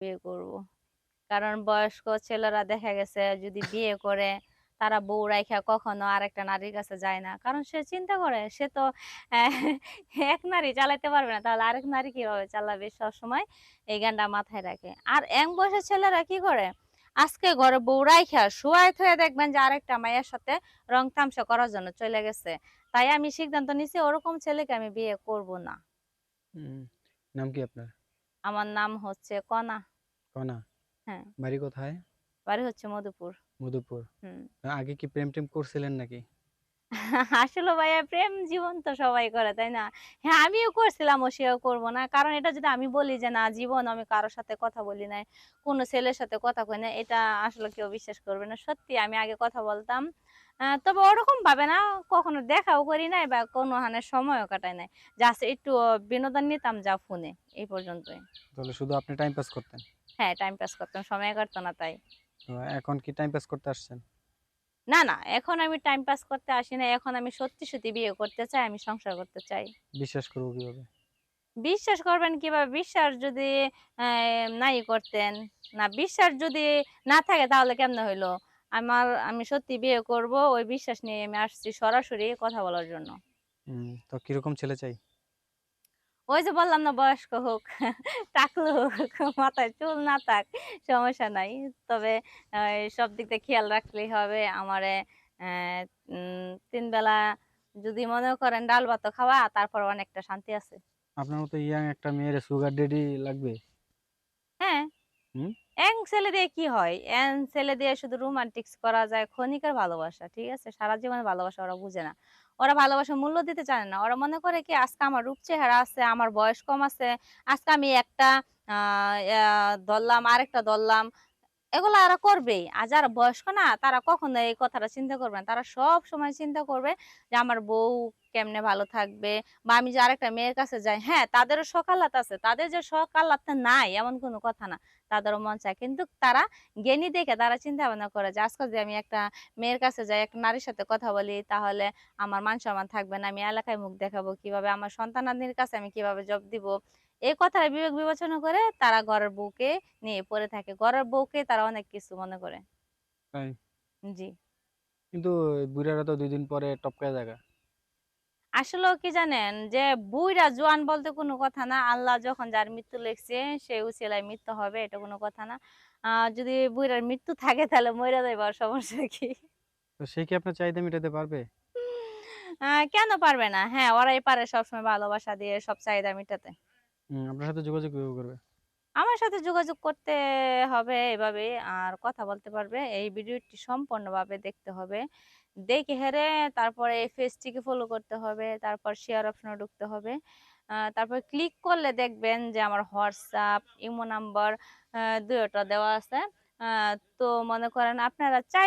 বিয়ে করব। কারণ বয়স্ক ছেলেরা দেখা গেছে যদি বিয়ে করে, তারা বউ রাইখা কখনো আরেকটা নারীর কাছে যায় না। কারণ সে চিন্তা করে, সে তো এক নারী চালাতে পারবে না, তাহলে আরেক নারী কীভাবে চালাবে সবসময়? এই গানটা মাথায় রাখে। আর এক বয়সের ছেলেরা কি করে? আজকে ঘরে বউ রাইখা শুয়াই থয়ে দেখবেন যে আরেকটা মায়ের সাথে রং তামসা করার জন্য চলে গেছে। তাই আমি সিদ্ধান্ত নিছি, ওরকম ছেলেকে আমি বিয়ে করব না। নাম কি আপনার? আমার নাম হচ্ছে কনা। কনা? হ্যাঁ। বাড়ি কোথায়? বাড়ি হচ্ছে মধুপুর। মধুপুর। হুম। আগে কি প্রেম টেম করছিলেন নাকি? আসলে ভাইয়া প্রেম জীবন তো সবাই করে তাই না? হ্যাঁ আমিও করছিলাম ও সেও করব না। কারণ এটা যদি আমি বলি যে না জীবন আমি কারোর সাথে কথা বলি নাই কোনো ছেলের সাথে কথা কই না এটা আসলে কেউ বিশ্বাস করবে না। সত্যি আমি আগে কথা বলতাম। তবে ওরকম ভাবে না কখনো দেখাও করি নাই বা কোনো হানে সময়ও কাটাই নাই। জাস্ট একটু বিনোদন নিতাম যা ফোনে এই পর্যন্তই। তাহলে শুধু আপনি টাইম পাস করতেন? হ্যাঁ টাইম পাস করতাম সময় কাটতো না তাই। এখন কি টাইম পাস করতে আসছেন? না না এখন আমি টাইম পাস করতে আসি না এখন আমি সত্যি সত্যি বিয়ে করতে চাই আমি সংসার করতে চাই। বিশ্বাস করব কীভাবে? বিশ্বাস করবেন কীভাবে? বিশ্বাস যদি নাই করতেন না বিশ্বাস যদি না থাকে তাহলে কেমন হইল? আমার আমি সত্যি বিয়ে করব ওই বিশ্বাস নিয়ে আমি আসছি সরাসরি কথা বলার জন্য। হুম, তো কীরকম ছেলে চাই? ওই যে বললাম না বয়স্ক হোক টাকলু হোক মাথায় চুল না থাক সমস্যা নাই। তবে সব দিক দিয়ে খেয়াল রাখলেই হবে আমারে আহ, উম, তিন বেলা যদি মনে করেন ডাল ভাত খাওয়া তারপর অনেকটা শান্তি আছে। আপনার মতো ইয়াং একটা মেয়ের সুগার ডেডি লাগবে? হ্যাঁ। এং ছেলে দিয়ে কি হয়? ছেলে দিয়ে শুধু করা যায় ক্ষণিকের ভালোবাসা, ঠিক আছে? সারা ভালোবাসা ওরা বুঝে না। ওরা মূল্য দিতে জানে না। ওরা মনে করে কি, আজকে আমার চেহারা আছে, আমার বয়স কম আছে, আজকে আমি একটা ধরলাম, আরেকটা ধরলাম। এগুলো এরা করবেই। আর যারা বয়স্ক না, তারা কখনো এই কথাটা চিন্তা করবে না। তারা সব সময় চিন্তা করবে যে, আমার বউ কেমনে ভালো থাকবে? বা, আমি যে আরেকটা মেয়ের কাছে যাই। হ্যাঁ তাদেরও সকালাত আছে। তাদের যে সকালাতটা নাই, এমন কোনো কথা না। তাদেরও মন চায়। কিন্তু তারা জ্ঞানী দেখে তারা চিন্তা ভাবনা করে যে আজকে যে আমি একটা মেয়ের কাছে যাই একটা নারীর সাথে কথা বলি তাহলে আমার মান সম্মান থাকবে না আমি এলাকায় মুখ দেখাবো কীভাবে আমার সন্তানাদির কাছে আমি কীভাবে জব দিব? এই কথাটা বিবেক বিবেচনা করে তারা ঘরের বউকে নিয়ে পড়ে থাকে। ঘরের বউকে তারা অনেক কিছু মনে করে। জি। কিন্তু বুড়ারা তো দুই দিন পরে টপকায় জায়গা। আসলেও কি জানেন যে বুইরা জোয়ান বলতে কোনো কথা না। আল্লাহ যখন যার মৃত্যু লেখছে সে উচিলায় মৃত্যু হবে এটা কোনো কথা না। যদি বুইরার মৃত্যু থাকে তাহলে মরে যাইবার সমস্যা কি? তো সে কি আপনার চাহিদা মিটাতে পারবে? কেন পারবে না? হ্যাঁ ওরাই পারে সবসময় ভালোবাসা দিয়ে সব চাহিদা মিটাতে। আপনার সাথে যোগাযোগ করবে। আমার সাথে যোগাযোগ করতে হবে এভাবে আর কথা বলতে পারবে। এই ভিডিওটি সম্পূর্ণভাবে দেখতে হবে। দেখে হেরে তারপরে এই পেজটিকে ফলো করতে হবে, তারপর শেয়ার অপশনে ঢুকতে হবে। তারপর ক্লিক করলে দেখবেন যে আমার হোয়াটসঅ্যাপ ইমো নাম্বার দুইটা দেওয়া আছে। তো মনে করেন আপনারা চাইলে